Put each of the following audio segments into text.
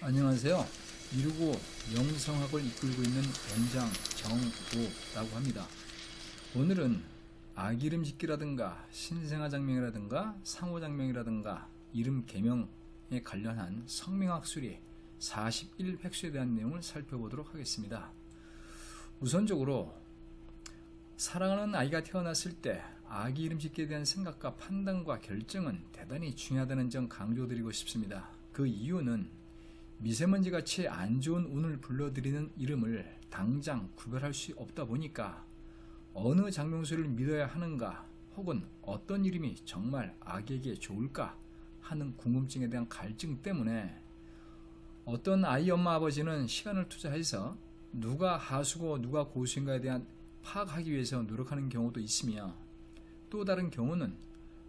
안녕하세요. 이루고 영성학을 이끌고 있는 원장 정도라고 합니다. 오늘은 아기 이름 짓기라든가 신생아 장명이라든가 상호 장명이라든가 이름 개명에 관련한 성명학 수리 41획수에 대한 내용을 살펴보도록 하겠습니다. 우선적으로 사랑하는 아이가 태어났을 때 아기 이름 짓기에 대한 생각과 판단과 결정은 대단히 중요하다는 점 강조드리고 싶습니다. 그 이유는 미세먼지 같이 안 좋은 운을 불러들이는 이름을 당장 구별할 수 없다 보니까 어느 장명수를 믿어야 하는가 혹은 어떤 이름이 정말 아기에게 좋을까 하는 궁금증에 대한 갈증 때문에 어떤 아이 엄마 아버지는 시간을 투자해서 누가 하수고 누가 고수인가에 대한 파악하기 위해서 노력하는 경우도 있으며 또 다른 경우는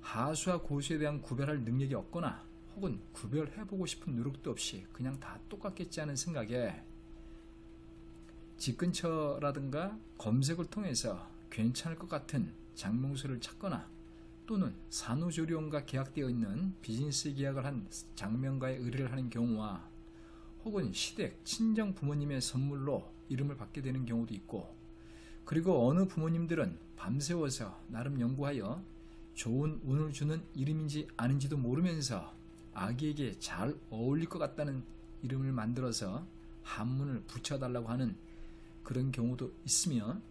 하수와 고수에 대한 구별할 능력이 없거나 혹은 구별해보고 싶은 노력도 없이 그냥 다 똑같겠지 하는 생각에 집 근처라든가 검색을 통해서 괜찮을 것 같은 장명수를 찾거나 또는 산후조리원과 계약되어 있는 비즈니스 계약을 한 장명가의 의뢰를 하는 경우와 혹은 시댁 친정 부모님의 선물로 이름을 받게 되는 경우도 있고 그리고 어느 부모님들은 밤새워서 나름 연구하여 좋은 운을 주는 이름인지 아닌지도 모르면서 아기에게 잘 어울릴 것 같다는 이름을 만들어서 한문을 붙여달라고 하는 그런 경우도 있으며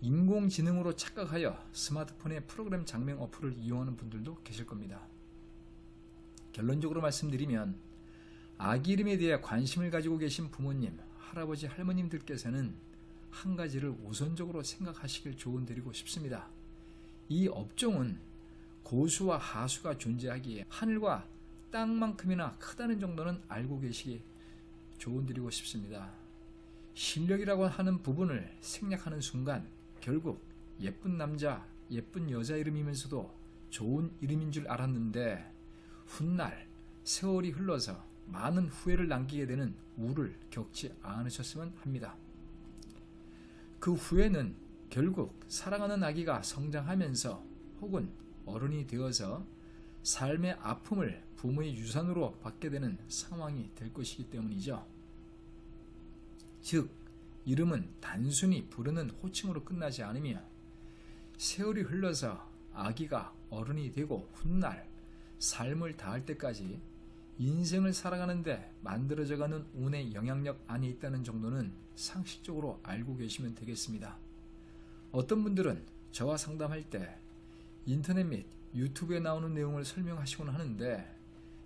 인공지능으로 착각하여 스마트폰의 프로그램 장명 어플을 이용하는 분들도 계실 겁니다. 결론적으로 말씀드리면 아기 이름에 대해 관심을 가지고 계신 부모님, 할아버지, 할머님들께서는 한 가지를 우선적으로 생각하시길 조언드리고 싶습니다. 이 업종은 고수와 하수가 존재하기에 하늘과 땅만큼이나 크다는 정도는 알고 계시기 조언드리고 싶습니다. 실력이라고 하는 부분을 생략하는 순간 결국 예쁜 남자, 예쁜 여자 이름이면서도 좋은 이름인 줄 알았는데 훗날 세월이 흘러서 많은 후회를 남기게 되는 우를 겪지 않으셨으면 합니다. 그 후회는 결국 사랑하는 아기가 성장하면서 혹은 어른이 되어서 삶의 아픔을 부모의 유산으로 받게 되는 상황이 될 것이기 때문이죠. 즉, 이름은 단순히 부르는 호칭으로 끝나지 않으며 세월이 흘러서 아기가 어른이 되고 훗날 삶을 다할 때까지 인생을 살아가는데 만들어져가는 운의 영향력 안에 있다는 정도는 상식적으로 알고 계시면 되겠습니다. 어떤 분들은 저와 상담할 때 인터넷 및 유튜브에 나오는 내용을 설명하시곤 하는데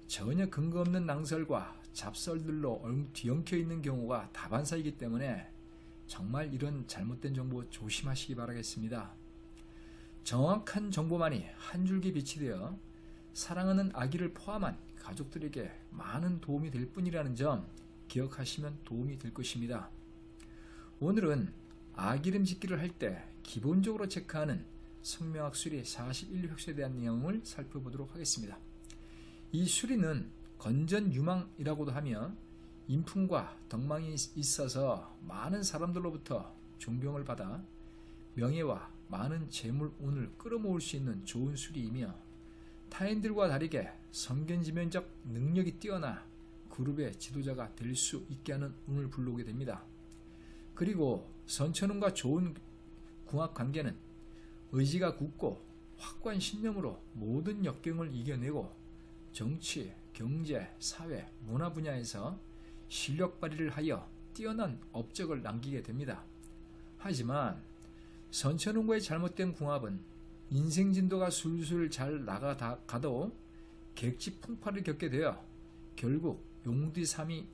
전혀 근거 없는 낭설과 잡설들로 뒤엉켜 있는 경우가 다반사이기 때문에 정말 이런 잘못된 정보 조심하시기 바라겠습니다. 정확한 정보만이 한 줄기 빛이 되어 사랑하는 아기를 포함한 가족들에게 많은 도움이 될 뿐이라는 점 기억하시면 도움이 될 것입니다. 오늘은 아기 이름 짓기를 할 때 기본적으로 체크하는 성명학 수리 41획수에 대한 내용을 살펴보도록 하겠습니다. 이 수리는 건전 유망이라고도 하며 인품과 덕망이 있어서 많은 사람들로부터 존경을 받아 명예와 많은 재물 운을 끌어모을 수 있는 좋은 수리이며 타인들과 다르게 성견지면적 능력이 뛰어나 그룹의 지도자가 될 수 있게 하는 운을 불러오게 됩니다. 그리고 선천운과 좋은 궁합 관계는 의지가 굳고 확고한 신념으로 모든 역경을 이겨내고 정치, 경제, 사회, 문화 분야에서 실력 발휘를 하여 뛰어난 업적을 남기게 됩니다. 하지만 선천운과의 잘못된 궁합은 인생 진도가 술술 잘 나가가도 객지 풍파를 겪게 되어 결국 용뒤삼이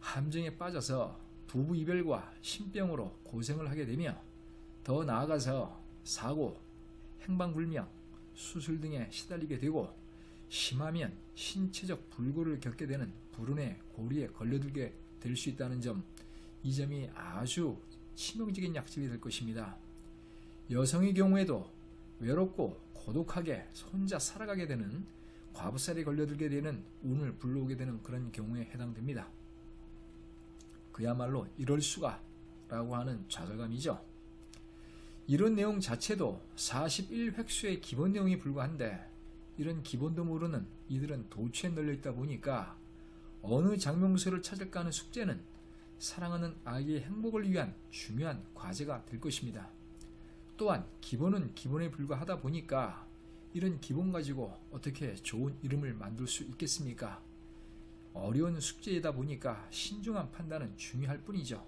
함정에 빠져서 부부 이별과 신병으로 고생을 하게 되며 더 나아가서 사고, 행방불명, 수술 등에 시달리게 되고 심하면 신체적 불구를 겪게 되는 불운의 고리에 걸려들게 될 수 있다는 점, 이 점이 아주 치명적인 약점이 될 것입니다. 여성의 경우에도 외롭고 고독하게 혼자 살아가게 되는 과부살이 걸려들게 되는 운을 불러오게 되는 그런 경우에 해당됩니다. 그야말로 이럴 수가 라고 하는 좌절감이죠. 이런 내용 자체도 41획수의 기본 내용이 불과한데 이런 기본도 모르는 이들은 도처에 널려 있다 보니까 어느 장명소를 찾을까 하는 숙제는 사랑하는 아이의 행복을 위한 중요한 과제가 될 것입니다. 또한 기본은 기본에 불과하다 보니까 이런 기본 가지고 어떻게 좋은 이름을 만들 수 있겠습니까? 어려운 숙제이다 보니까 신중한 판단은 중요할 뿐이죠.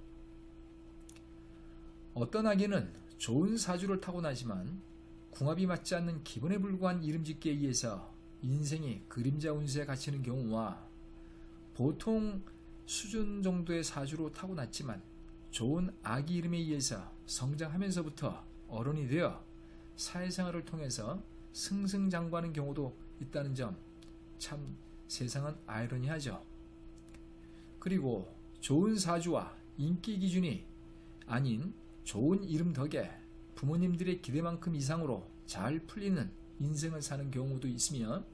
어떤 아기는 좋은 사주를 타고나지만 궁합이 맞지 않는 기본에 불과한 이름 짓기에 의해서 인생이 그림자 운수에 갇히는 경우와 보통 수준 정도의 사주로 타고났지만 좋은 아기 이름에 의해서 성장하면서부터 어른이 되어 사회생활을 통해서 승승장구하는 경우도 있다는 점 참 세상은 아이러니하죠. 그리고 좋은 사주와 인기 기준이 아닌 좋은 이름 덕에 부모님들의 기대만큼 이상으로 잘 풀리는 인생을 사는 경우도 있으며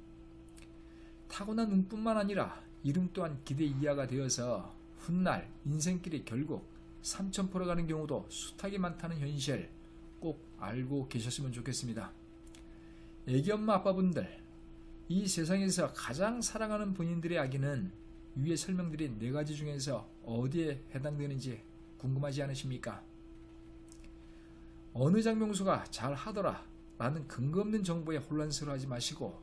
타고난 운뿐만 아니라 이름 또한 기대 이하가 되어서 훗날 인생길이 결국 삼천포로 가는 경우도 숱하게 많다는 현실 꼭 알고 계셨으면 좋겠습니다. 애기 엄마 아빠분들 이 세상에서 가장 사랑하는 본인들의 아기는 위에 설명드린 네 가지 중에서 어디에 해당되는지 궁금하지 않으십니까? 어느 장명수가 잘 하더라 라는 근거 없는 정보에 혼란스러워하지 마시고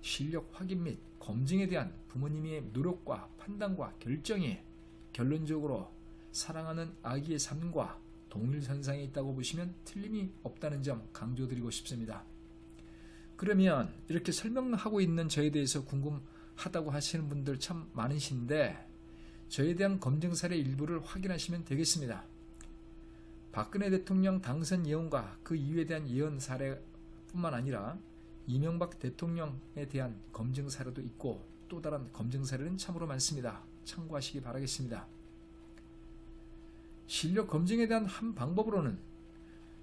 실력 확인 및 검증에 대한 부모님의 노력과 판단과 결정이 결론적으로 사랑하는 아기의 삶과 동일선상에 있다고 보시면 틀림이 없다는 점 강조드리고 싶습니다. 그러면 이렇게 설명하고 있는 저에 대해서 궁금하다고 하시는 분들 참 많으신데 저에 대한 검증 사례 일부를 확인하시면 되겠습니다. 박근혜 대통령 당선 예언과 그 이유에 대한 예언 사례뿐만 아니라 이명박 대통령에 대한 검증 사례도 있고 또 다른 검증 사례는 참으로 많습니다. 참고하시기 바라겠습니다. 실력 검증에 대한 한 방법으로는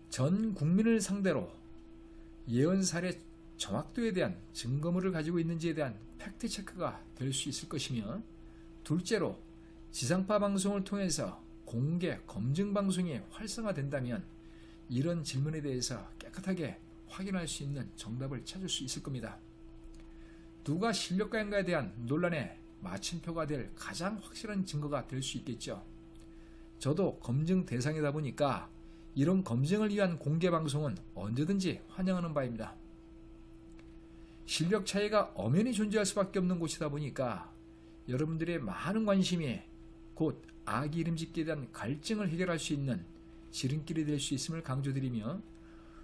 전 국민을 상대로 예언 사례 정확도에 대한 증거물을 가지고 있는지에 대한 팩트 체크가 될 수 있을 것이며 둘째로 지상파 방송을 통해서 공개 검증 방송이 활성화된다면 이런 질문에 대해서 깨끗하게 확인할 수 있는 정답을 찾을 수 있을 겁니다. 누가 실력가인가에 대한 논란의 마침표가 될 가장 확실한 증거가 될 수 있겠죠. 저도 검증 대상이다 보니까 이런 검증을 위한 공개 방송은 언제든지 환영하는 바입니다. 실력 차이가 엄연히 존재할 수밖에 없는 곳이다 보니까 여러분들의 많은 관심이 곧 아기 이름 짓기에 대한 갈증을 해결할 수 있는 지름길이 될 수 있음을 강조드리며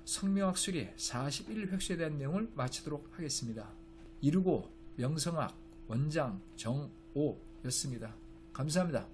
성명학술이 41획수에 대한 내용을 마치도록 하겠습니다. 이루고 명성학 원장 정오였습니다. 감사합니다.